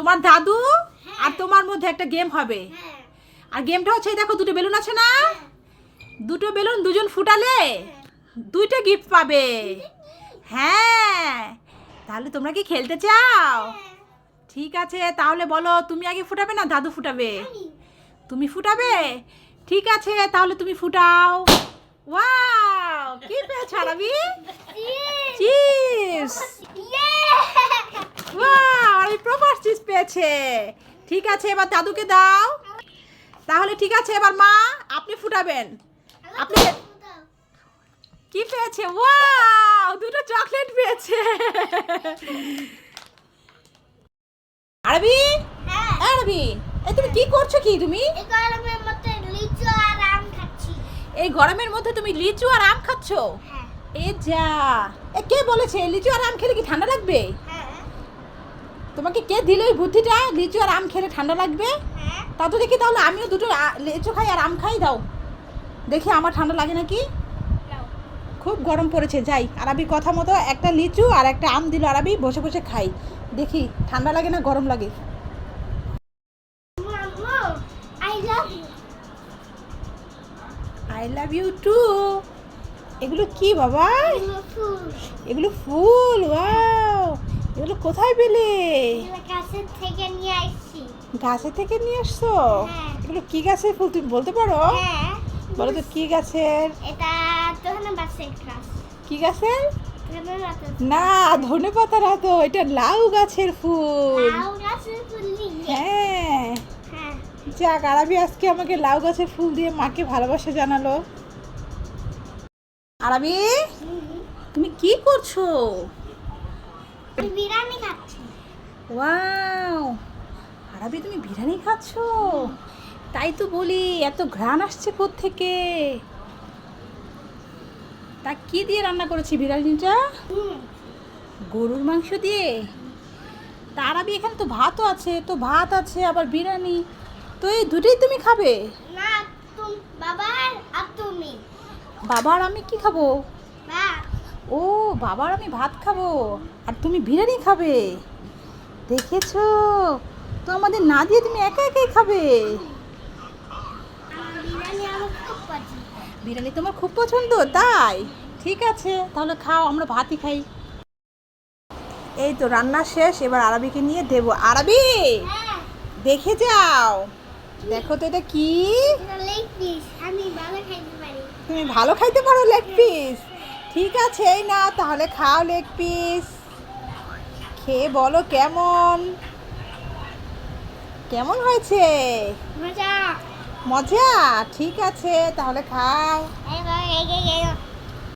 তোমার দাদু আর তোমার মধ্যে একটা গেম হবে। হ্যাঁ। আর গেমটা হচ্ছে দেখো দুটো বেলুন আছে না? দুটো বেলুন দুজন ফুটালে দুইটা গিফট পাবে। হ্যাঁ। তাহলে তোমরা কি খেলতে চাও? ঠিক আছে তাহলে বলো তুমি আগে ফুটাবে না দাদু ফুটাবে? তুমি ফুটাবে? ঠিক আছে তাহলে তুমি ফুটাও। ওয়াও কি পেয়েছ আরবি? চিপস ওয়াও আরবি প্রপার পেয়েছে ঠিক আছে এবার দাদুকে দাও। তাহলে ঠিক আছে এবার মা আপনি ফুটাবেন। আপনি কি পেয়েছে? ওয়াও দুটো চকলেট পেয়েছে। আরবি? হ্যাঁ। আরবি এই তুমি কি করছ কি তুমি? এই গরমের মধ্যে লিচু আর আম খাচ্ছি। এই গরমের মধ্যে তুমি লিচু আর আম খাচ্ছো? হ্যাঁ। এ যা। এ কে বলেছে লিচু আর আম খেলে কি ঠান্ডা লাগবে? হ্যাঁ তোমাকে কে দিল ওই বুদ্ধিটা? লিচু আর আম খেলে ঠান্ডা লাগবে? হ্যাঁ। তা তো দেখি তাহলে আমিও দুটো লিচু খাই আর আম খাই দাও। দেখি আমার ঠান্ডা লাগে নাকি। খুব গরম পড়েছে যাই। আরবি কথা মতো একটা লিচু আর একটা আম দিল আরবি বসে বসে খাই। দেখি ঠান্ডা লাগে না গরম লাগে. আই লাভ ইউ টু এগুলো কি বাবা? এগুলো ফুল। এগুলো কোথায় পেলে? গাছের থেকে নিয়ে আসছি। গাছের থেকে নিয়ে আসছো? হ্যাঁ। এগুলো কি গাছের ফুল তুমি বলতে পারো? হ্যাঁ, বলো তো কি গাছের? এটা ধনে গাছের গাছ। কি গাছের? না ধনে পাতা না তো এটা লাউ গাছের ফুল। লাউ গাছের ফুল হ্যাঁ। হ্যাঁ, যাক আরবি আজকে আমাকে লাউ গাছের ফুল দিয়ে মাকে ভালোবাসা জানালো। আরবি? তুমি কি করছ? বিরিয়ানি খাচ্ছি। ওয়াও আরবি তুমি বিরিয়ানি খাচ্ছো তাই তো বলি এত ঘ্রাণ আসছে থেকে তা কি দিয়ে রান্না করেছি বিরিয়ানিটা। গরুর মাংস দিয়ে তার আবি এখানে তো ভাতও আছে তো ভাত আছে আবার বিরিয়ানি তো এই দুটোই তুমি খাবে না, তুম- বাবার আর তুমি। বাবা আর আমি কি খাব। ও বাবার আমি ভাত খাব। আর তুমি বিরিয়ানি খাবে। দেখেছ? তো আমাদের না দিয়ে তুমি একা একাই খাবে। বিরিয়ানি তোমার খুব পছন্দ তাই? ঠিক আছে তাহলে খাও আমরা ভাতই খাই। এই তো রান্না শেষ এবার আরবিকে নিয়ে দেবো। আরবি! দেখে যাও। দেখো তো এটা কি? তুমি ভালো খাইতে পারো লেগ পিস। ঠিক আছে এই না তাহলে খাও লেগ পিস খেয়ে বলো কেমন? কেমন হয়েছে? মজা। মজা ঠিক আছে তাহলে খাও।